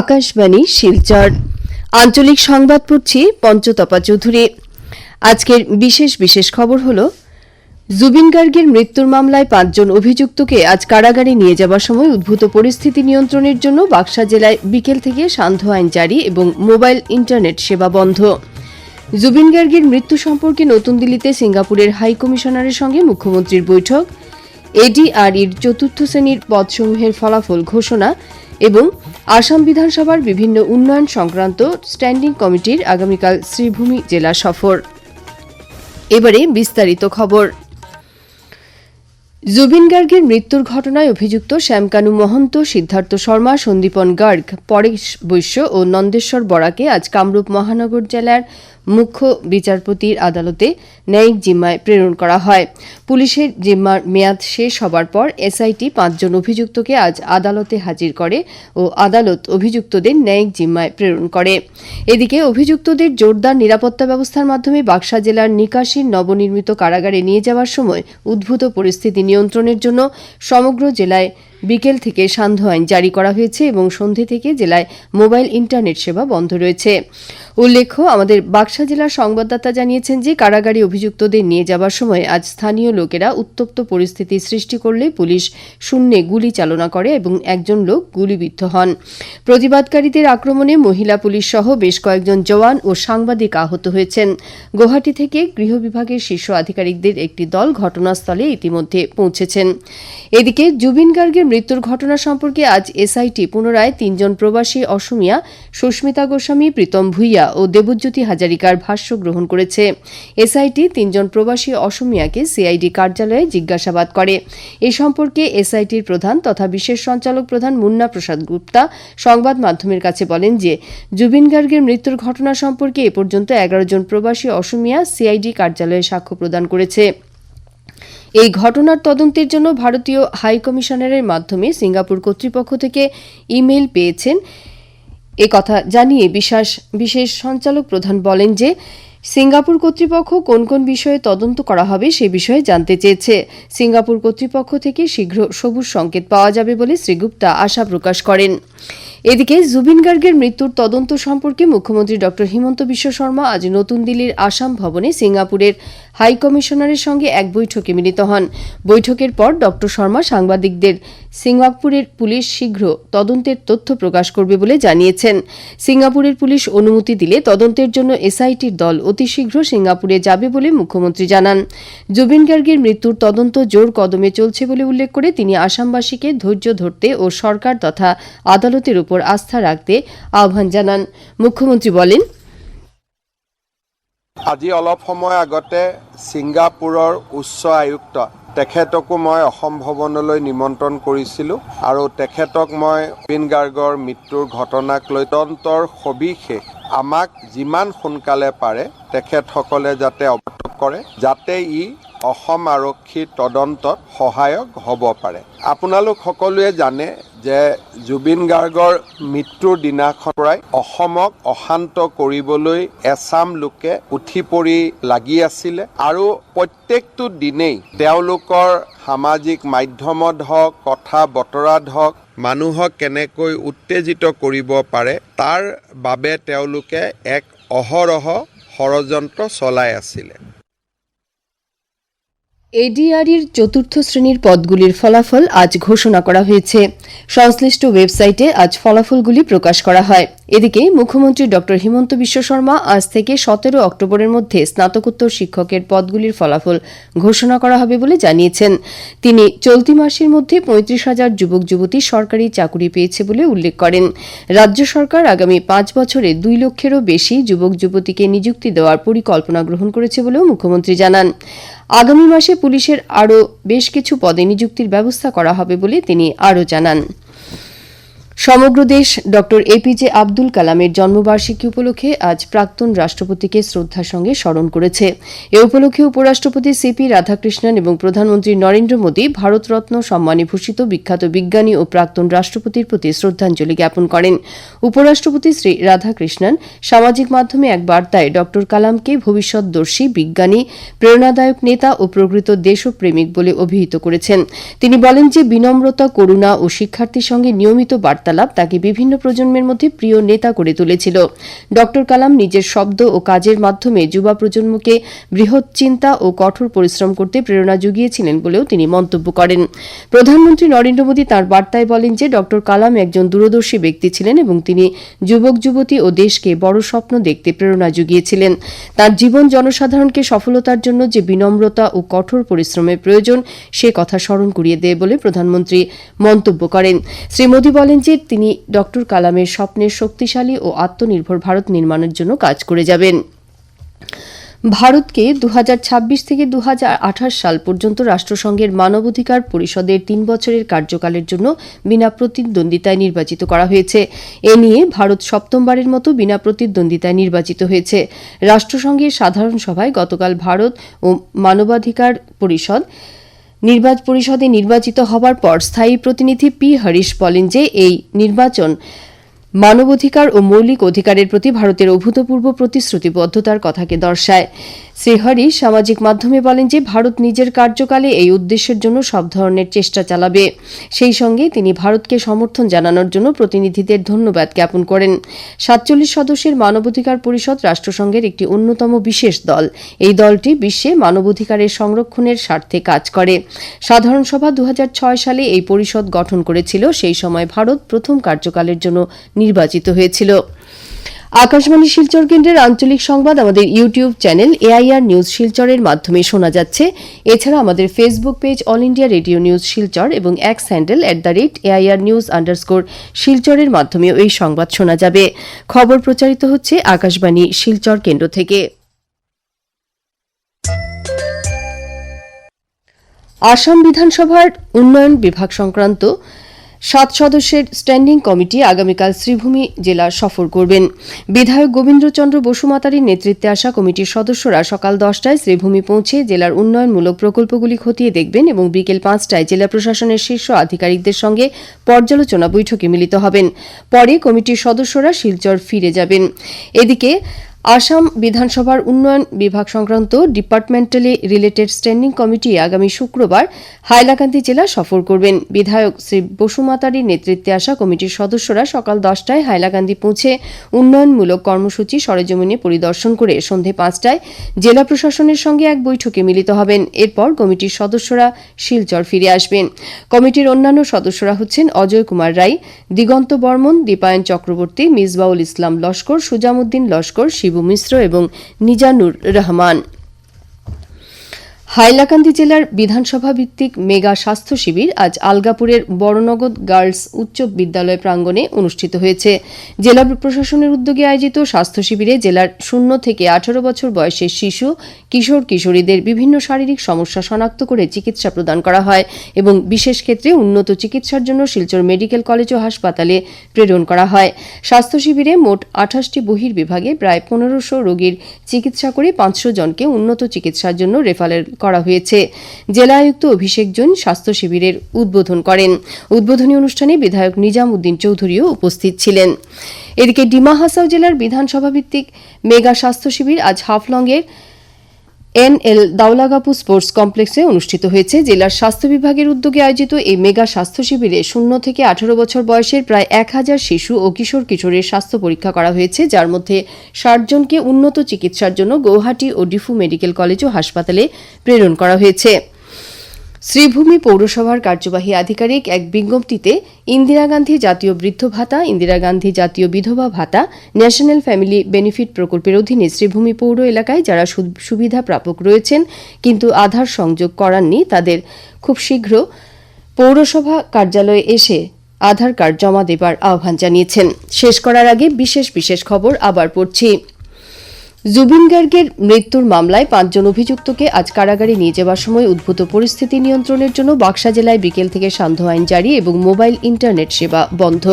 আকাশবাণী, শিলচর। আঞ্চলিক সংবাদ পড়ছি পঞ্চতপা চৌধুরী। আজকের বিশেষ বিশেষ খবর হল জুবিন গার্গের মৃত্যুর মামলায় পাঁচজন অভিযুক্তকে আজ কারাগারে নিয়ে যাবার সময় উদ্ভূত পরিস্থিতি নিয়ন্ত্রণের জন্য বাক্সা জেলায় বিকেল থেকে সান্ধ্য আইন জারি এবং মোবাইল ইন্টারনেট সেবা বন্ধ। জুবিন গার্গের মৃত্যু সম্পর্কে নতুন দিল্লিতে সিঙ্গাপুরের হাই কমিশনারের সঙ্গে মুখ্যমন্ত্রীর বৈঠক। এডিআরইর চতুর্থ শ্রেণির পদসমূহের ফলাফল ঘোষণা এবং আসাম বিধানসভার বিভিন্ন উন্নয়ন সংক্রান্ত স্ট্যান্ডিং কমিটির আগামীকাল শ্রীভূমি জেলা সফর। এবারে বিস্তারিত খবর। জুবিন গার্গের মৃত্যুর ঘটনায় অভিযুক্ত শ্যামকানু মহন্ত, সিদ্ধার্থ শর্মা, সন্দীপন গার্গ, পরেশ বৈশ্য ও নন্দেশ্বর বরাকে আজ কামরূপ মহানগর জেলার মুখ্য বিচারপতির আদালতে ন্যায়িক জিম্মায় প্রেরণ করা হয়। পুলিশের জিম্মার মেয়াদ শেষ হবার পর এসআইটি পাঁচজন অভিযুক্তকে আজ আদালতে হাজির করে ও আদালত অভিযুক্তদের ন্যায়িক জিম্মায় প্রেরণ করে। এদিকে অভিযুক্তদের জোরদার নিরাপত্তা ব্যবস্থার মাধ্যমে বাক্সা জেলার নিকাশির নবনির্মিত কারাগারে নিয়ে যাওয়ার সময় উদ্ভূত পরিস্থিতি নিয়ন্ত্রণের জন্য সমগ্র জেলায় বিকেল থেকে সান্ধ্য আইন জারি করা হয়েছে এবং সন্ধে থেকে জেলায় মোবাইল ইন্টারনেট সেবা বন্ধ রয়েছে। উল্লেখ্য, আমাদের বাক্সা জেলার সংবাদদাতা জানিয়েছেন যে কারাগারে অভিযুক্তদের নিয়ে যাবার সময় আজ স্থানীয় লোকেরা উত্তপ্ত পরিস্থিতি সৃষ্টি করলে পুলিশ শূন্যে গুলি চালনা করে এবং একজন লোক গুলিবিদ্ধ হন। প্রতিবাদকারীদের আক্রমণে মহিলা পুলিশ সহ বেশ কয়েকজন জওয়ান ও সাংবাদিক আহত হয়েছেন। গুয়াহাটি থেকে গৃহ বিভাগের শীর্ষ আধিকারিকদের একটি দল ঘটনাস্থলে ইতিমধ্যে পৌঁছেছেন। এদিকে জুবিন গার্গের মৃত্যুর ঘটনা সম্পর্কে আজ এসআইটি পুনরায় তিনজন প্রবাসী অসমিয়া, সুস্মিতা গোস্বামী, প্রীতম ভুইয়া ও দেবজ্যোতি হাজারিকার ভাষ্য গ্রহণ করেছে। এসআইটি তিনজন প্রবাসী অসমিয়াকে সিআইডি কার্যালয়ে জিজ্ঞাসাবাদ করে। এ সম্পর্কে এসআইটির প্রধান তথা বিশেষ সঞ্চালক প্রধান মুন্না প্রসাদ গুপ্তা সংবাদ মাধ্যমের কাছে বলেন যে, জুবিন গার্গের মৃত্যুর ঘটনা সম্পর্কে এ পর্যন্ত এগারো জন প্রবাসী অসমিয়া সিআইডি কার্যালয়ে সাক্ষ্য প্রদান করেছে। এই ঘটনার তদন্তের জন্য ভারতীয় হাই কমিশনারের মাধ্যমে সিঙ্গাপুর কর্তৃপক্ষ থেকে ইমেল পেয়েছেন। এ কথা জানিয়ে বিশ্বাস বিশেষ সঞ্চালক প্রধান বলেন যে, সিঙ্গাপুর কর্তৃপক্ষ কোন কোন বিষয়ে তদন্ত করা হবে সে বিষয়ে জানতে চেয়েছে। সিঙ্গাপুর কর্তৃপক্ষ থেকে শীঘ্র সবুজ সংকেত পাওয়া যাবে বলে শ্রী গুপ্তা আশা প্রকাশ করেন। এদিকে জুবিন গার্গের মৃত্যুর তদন্ত সম্পর্কে মুখ্যমন্ত্রী ড হিমন্ত বিশ্ব শর্মা আজ নতুন দিল্লির আসাম ভবনে সিঙ্গাপুরের হাই কমিশনারের সঙ্গে এক বৈঠকে মিলিত হন। বৈঠকের পর ড. শর্মা সাংবাদিকদের সিঙ্গাপুরের পুলিশ শীঘ্র তদন্তের তথ্য প্রকাশ করবে বলে জানিয়েছেন। সিঙ্গাপুরের পুলিশ অনুমতি দিলে তদন্তের জন্য এসআইটির দল অতি শীঘ্র সিঙ্গাপুরে যাবে বলে মুখ্যমন্ত্রী জানান। জুবিন গার্গের মৃত্যুর তদন্ত জোর কদমে চলছে বলে উল্লেখ করে তিনি আসামবাসীকে ধৈর্য ধরতে ও সরকার তথা আদালতের উপর আস্থা রাখতে আহ্বান জানান। মুখ্যমন্ত্রী বলেন আজি অলপ সময় আগতে ছিংগাপুৰৰ উচ্চ আয়ুক্ত তেখেতকো মই অসম ভৱনলৈ নিমন্ত্ৰণ কৰিছিলোঁ আৰু তেখেতক মই জুবিন গাৰ্গৰ মৃত্যুৰ ঘটনাক লৈ তদন্তৰ সবিশেষ আমাক যিমান সোনকালে পাৰে তেখেতসকলে যাতে অৱগত কৰে যাতে ই অসম আৰক্ষীৰ তদন্তত সহায়ক হ'ব পাৰে। আপোনালোক সকলোৱে জানে যে জুবিন গাৰ্গৰ মৃত্যুৰ দিনাখনৰ পৰাই অসমক অশান্ত কৰিবলৈ এচাম লোকে উঠি পৰি লাগি আছিলে আৰু প্ৰত্যেকটো দিনেই তেওঁলোকৰ সামাজিক মাধ্যমত হওক কথা বতৰাত হওক মানুহক কেনেকৈ উত্তেজিত কৰিব পাৰে তাৰ বাবে তেওঁলোকে এক অহৰহ ষড়যন্ত্ৰ চলাই আছিলে। এডিআরইর চতুর্থ শ্রেণির পদগুলির ফলাফল আজ ঘোষণা করা হয়েছে। সংশ্লিষ্ট ওয়েবসাইটে আজ ফলাফলগুলি প্রকাশ করা হয়। এদিকে মুখ্যমন্ত্রী ড হিমন্ত বিশ্ব শর্মা আজ থেকে সতেরো অক্টোবরের মধ্যে স্নাতকোত্তর শিক্ষকের পদগুলির ফলাফল ঘোষণা করা হবে বলে জানিয়েছেন। তিনি চলতি মাসের মধ্যে পঁয়ত্রিশ হাজার যুবক যুবতী সরকারি চাকুরি পেয়েছে বলে উল্লেখ করেন। রাজ্য সরকার আগামী পাঁচ বছরে দুই লক্ষেরও বেশি যুবক যুবতীকে নিযুক্তি দেওয়ার পরিকল্পনা গ্রহণ করেছে বলেও মুখ্যমন্ত্রী জানান। আগামী মাসে পুলিশের আরও বেশ কিছু পদে নিযুক্তির ব্যবস্থা করা হবে বলে তিনি আরও জানান। সমগ্র দেশ ড এপিজে আব্দুল কালামের জন্মবার্ষিকী উপলক্ষে আজ প্রাক্তন রাষ্ট্রপতিকে শ্রদ্ধার সঙ্গে স্মরণ করেছে। এ উপলক্ষে উপরাষ্ট্রপতি সিপি রাধাকৃষ্ণন এবং প্রধানমন্ত্রী নরেন্দ্র মোদী ভারতরত্ন সম্মানে ভূষিত বিখ্যাত বিজ্ঞানী ও প্রাক্তন রাষ্ট্রপতির প্রতি শ্রদ্ধাঞ্জলি জ্ঞাপন করেন। উপরাষ্ট্রপতি শ্রী রাধাকৃষ্ণন সামাজিক মাধ্যমে এক বার্তায় ড কালামকে ভবিষ্যৎদর্শী বিজ্ঞানী, প্রেরণাদায়ক নেতা ও প্রকৃত দেশপ্রেমিক বলে অভিহিত করেছেন। তিনি বলেন যে বিনম্রতা, করুণা ও শিক্ষার্থীর সঙ্গে নিয়মিত বার্তা বার্তালাপ তাকে বিভিন্ন প্রজন্মের মধ্যে প্রিয় নেতা করে তুলেছিল। ডক্টর কালাম নিজের শব্দ ও কাজের মাধ্যমে যুবা প্রজন্মকে বৃহৎ চিন্তা ও কঠোর পরিশ্রম করতে প্রেরণা জুগিয়েছিলেন বলেও তিনি মন্তব্য করেন। প্রধানমন্ত্রী নরেন্দ্র মোদী তাঁর বার্তায় বলেন যে, ডক্টর কালাম একজন দূরদর্শী ব্যক্তি ছিলেন এবং তিনি যুবক, যুবতী ও দেশকে বড় স্বপ্ন দেখতে প্রেরণা জুগিয়েছিলেন। তার জীবন জনসাধারণকে সফলতার জন্য যে বিনম্রতা ও কঠোর পরিশ্রমের প্রয়োজন, সে কথা স্মরণ করিয়ে দেয় বলে প্রধানমন্ত্রী মন্তব্য করেন। শ্রী মোদী বলেন যে তিনি ডক্টর কালামের স্বপ্নের শক্তিশালী ও আত্মনির্ভর ভারত নির্মাণের জন্য কাজ করে যাবেন। ভারতকে দু হাজার ছাব্বিশ থেকে দু সাল পর্যন্ত রাষ্ট্রসংঘের মানবাধিকার পরিষদের তিন বছরের কার্যকালের জন্য বিনা প্রতিদ্বন্দ্বিতায় নির্বাচিত করা হয়েছে। এ নিয়ে ভারত সপ্তমবারের মতো বিনা প্রতিদ্বন্দ্বিতায় নির্বাচিত হয়েছে। রাষ্ট্রসংঘের সাধারণ সভায় গতকাল ভারত ও মানবাধিকার পরিষদ নির্বাচ পরিষদে নির্বাচিত হবার পর স্থায়ী প্রতিনিধি পি. হরিশ বলেন যে এই নির্বাচন মানবাধিকার ও মৌলিক অধিকারের প্রতি ভারতের অভূতপূর্ব প্রতিশ্রুতিবদ্ধতার কথাকে দর্শায়। শ্রী হরিশ সামাজিক মাধ্যমে বলেন যে, ভারত নিজের কার্যকালে এই উদ্দেশ্যের জন্য সব ধরনের চেষ্টা চালাবে। সেই সঙ্গে তিনি ভারতকে সমর্থন জানানোর জন্য প্রতিনিধিদের ধন্যবাদ জ্ঞাপন করেন। সাতচল্লিশ সদস্যের মানবাধিকার পরিষদ রাষ্ট্রসংঘের একটি অন্যতম বিশেষ দল। এই দলটি বিশ্বে মানবাধিকারের সংরক্ষণের স্বার্থে কাজ করে। সাধারণ সভা দু হাজার ছয় সালে এই পরিষদ গঠন করেছিল। সেই সময় ভারত প্রথম কার্যকালের জন্য নির্বাচিত হয়েছিল। আকাশবাণী শিলচর কেন্দ্রের আঞ্চলিক সংবাদ আমাদের ইউটিউব চ্যানেল এআইআর নিউজ শিলচরের মাধ্যমে শোনা যাচ্ছে। এছাড়া আমাদের Facebook page all India radio news Silchar এবং X handle at the rate AIR news underscore শিলচরের মাধ্যমেও এই সংবাদ শোনা যাবে। খবর প্রচারিত হচ্ছে আকাশবাণী শিলচর কেন্দ্র থেকে। আসাম বিধানসভার উন্নয়ন বিভাগ সংক্রান্ত সাত সদস্যের স্ট্যান্ডিং কমিটি আগামীকাল শ্রীভূমি জেলা সফর করবেন। বিধায়ক গোবিন্দ্রচন্দ্র বসুমাতারির নেতৃত্বে আসা কমিটির সদস্যরা সকাল দশটায় শ্রীভূমি পৌঁছে জেলার উন্নয়নমূলক প্রকল্পগুলি খতিয়ে দেখবেন এবং বিকেল পাঁচটায় জেলা প্রশাসনের শীর্ষ আধিকারিকদের সঙ্গে পর্যালোচনা বৈঠকে মিলিত হবেন। পরে কমিটির সদস্যরা শিলচর ফিরে যাবেন। এদিকে আসাম বিধানসভার উন্নয়ন বিভাগ সংক্রান্ত ডিপার্টমেন্টালি রিলেটেড স্ট্যান্ডিং কমিটি আগামী শুক্রবার হাইলাকান্দি জেলা সফর করবেন। বিধায়ক শ্রী বসুমাতারির নেতৃত্বে আসা কমিটির সদস্যরা সকাল দশটায় হাইলাকান্দি পৌঁছে উন্নয়নমূলক কর্মসূচি সরেজমিনে পরিদর্শন করে সন্ধে পাঁচটায় জেলা প্রশাসনের সঙ্গে এক বৈঠকে মিলিত হবেন। এরপর কমিটির সদস্যরা শিলচর ফিরে আসবেন। কমিটির অন্যান্য সদস্যরা হচ্ছেন অজয় কুমার রায়, দিগন্ত বর্মন, দীপায়ন চক্রবর্তী, মিসবাউল ইসলাম লস্কর, সুজামুদ্দিন লস্কর, শিবু মিশ্র এবং নিজানুর রহমান। হাইলাকান্দি জেলার বিধানসভা ভিত্তিক মেগা স্বাস্থ্য শিবির আজ আলগাপুরের বড়নগদ গার্লস উচ্চ বিদ্যালয় প্রাঙ্গণে অনুষ্ঠিত হয়েছে। জেলা প্রশাসনের উদ্যোগে আয়োজিত স্বাস্থ্য শিবিরে জেলার শূন্য থেকে আঠারো বছর বয়সের শিশু, কিশোর, কিশোরীদের বিভিন্ন শারীরিক সমস্যা শনাক্ত করে চিকিৎসা প্রদান করা হয় এবং বিশেষ ক্ষেত্রে উন্নত চিকিৎসার জন্য শিলচর মেডিকেল কলেজ ও হাসপাতালে প্রেরণ করা হয়। স্বাস্থ্য শিবিরে মোট আঠাশটি বহির্বিভাগে প্রায় পনেরোশো রোগীর চিকিৎসা করে পাঁচশো জনকে উন্নত চিকিৎসার জন্য রেফারেল করা হয়েছে। জেলা আয়ুক্ত অভিষেক জৈন স্বাস্থ্য শিবিরের উদ্বোধন করেন। উদ্বোধনী অনুষ্ঠানে বিধায়ক নিজাম উদ্দিন চৌধুরীও উপস্থিত ছিলেন। এদিকে ডিমা হাসাও জেলার বিধানসভা ভিত্তিক মেগা স্বাস্থ্য শিবির আজ হাফলংয়ের এন এল দাউলাগাপু স্পোর্টস কমপ্লেক্সে অনুষ্ঠিত হয়েছে। জেলার স্বাস্থ্য বিভাগের উদ্যোগে আয়োজিত এই মেগা স্বাস্থ্য শিবিরে শূন্য থেকে আঠারো বছর বয়সের প্রায় এক হাজার শিশু ও কিশোর কিশোরের স্বাস্থ্য পরীক্ষা করা হয়েছে, যার মধ্যে ষাটজনকে উন্নত চিকিৎসার জন্য গৌহাটি ও ডিফু মেডিকেল কলেজ ও হাসপাতালে প্রেরণ করা হয়েছে। শ্রীভূমি পৌরসভার কার্যবাহী আধিকারিক এক বিজ্ঞপ্তিতে ইন্দিরা গান্ধী জাতীয় বৃদ্ধ ভাতা, ইন্দিরা গান্ধী জাতীয় বিধবা ভাতা, ন্যাশনাল ফ্যামিলি বেনিফিট প্রকল্পের অধীনে শ্রীভূমি পৌর এলাকায় যারা সুবিধা প্রাপক রয়েছেন কিন্তু আধার সংযোগ করাননি, তাদের খুব শীঘ্র পৌরসভা কার্যালয়ে এসে আধার কার্ড জমা দেবার আহ্বান জানিয়েছেন। শেষ করার আগে বিশেষ বিশেষ খবর আবার পড়ছি। জুবিন গার্গের মৃত্যুর মামলায় পাঁচজন অভিযুক্তকে আজ কারাগারে নিয়ে যাওয়ার সময় উদ্ভূত পরিস্থিতি নিয়ন্ত্রণের জন্য বাক্সা জেলায় বিকেল থেকে সান্ধ্য আইন জারি এবং মোবাইল ইন্টারনেট সেবা বন্ধ।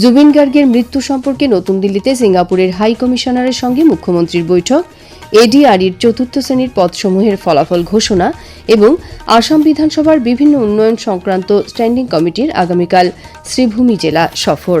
জুবিন গার্গের মৃত্যু সম্পর্কে নতুন দিল্লিতে সিঙ্গাপুরের হাই কমিশনারের সঙ্গে মুখ্যমন্ত্রীর বৈঠক, এডিআরইর চতুর্থ শ্রেণির পদসমূহের ফলাফল ঘোষণা এবং আসাম বিধানসভার বিভিন্ন উন্নয়ন সংক্রান্ত স্ট্যান্ডিং কমিটির আগামীকাল শ্রীভূমি জেলা সফর।